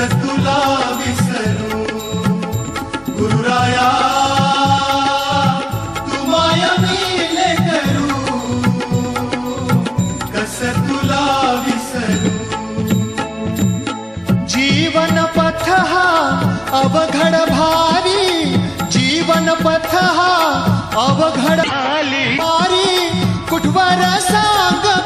कसं तुम्हाला मिले करू. कसं तुला विसरू अवघड भारी. जीवन पथ हा अवघड आली भारी. कुठवर सांग?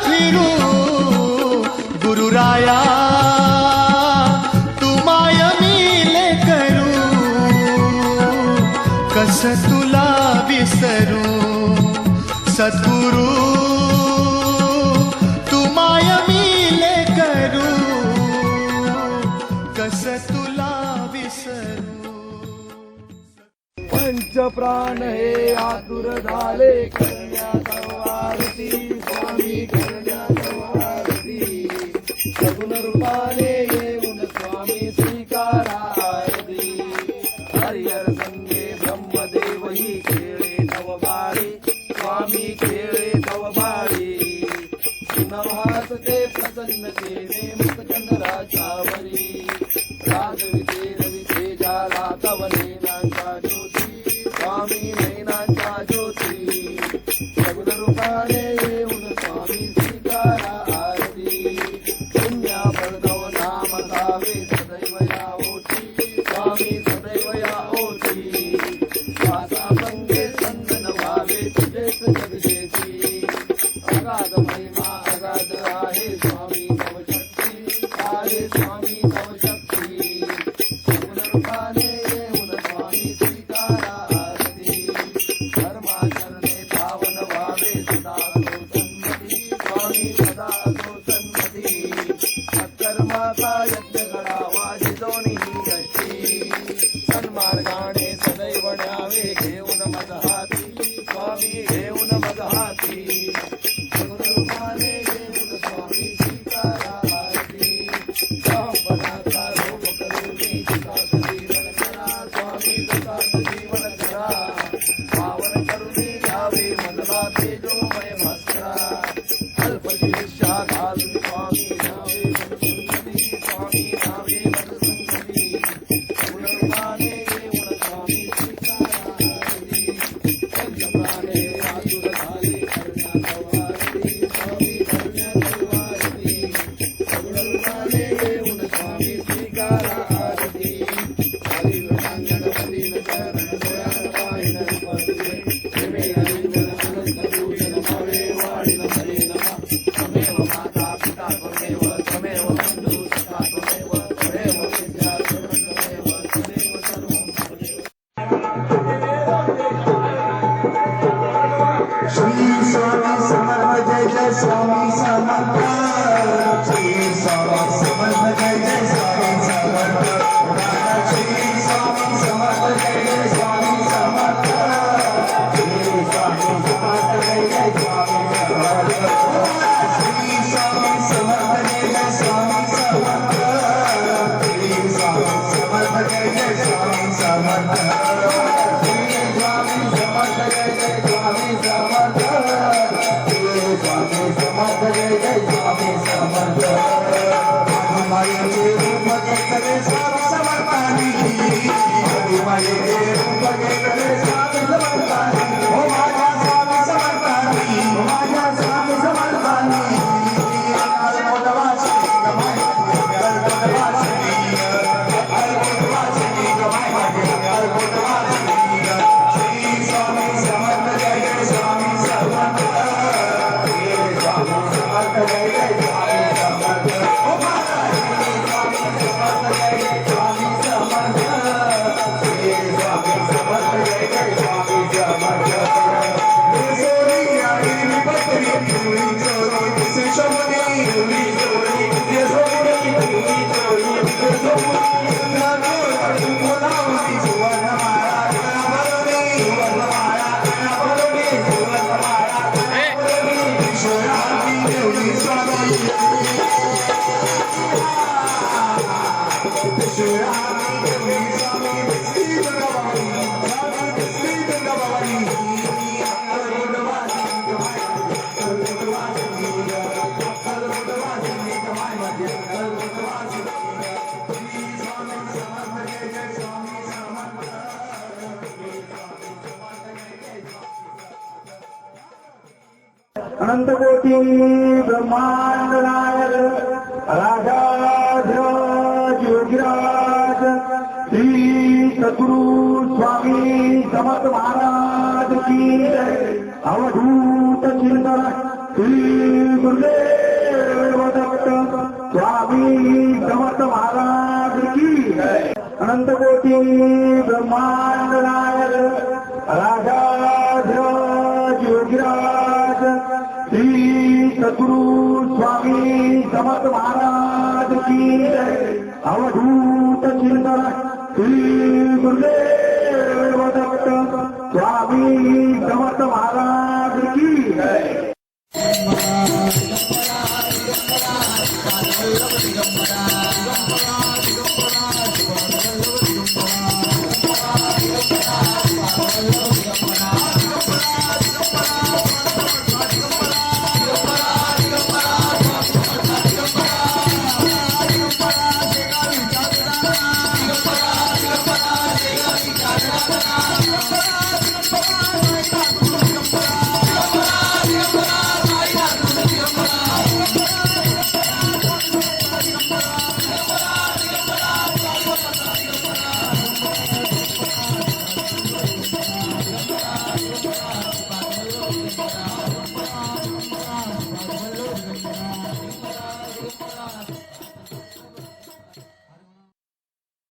तुला विसरू. सद्गुरू तुमाय मिले करू तुला विसरू? पंच प्राण हे आतुर झाले कन्या स्वामी नैनाच्या ज्योती. सगुण रूपाने येऊन स्वामी स्वीकारा आरती. पुण्या परदव नाम स्वामी सदैव या ओटी वासा संगे संदन व्हावे तुझेच जगजेची स्वामी नवशक्ती. आहे स्वामी नवशक्ती. सगुण சன்மார்காணி Amén. अनंतकोटी ब्रह्मांड नायक राजाधिराज योगीराज श्री सद्गुरु स्वामी समर्थ महाराज की अवधूत चिंतन श्री गुरुदेव। स्वामी समर्थ महाराज की जय. अनंतकोटी ब्रह्मांड नायक राजाधिराज योगीराज श्री सद्गुरु स्वामी समर्थ महाराज की. अवधूत चिंतन श्री गुरुदेव स्वामी समर्थ महाराज Bye.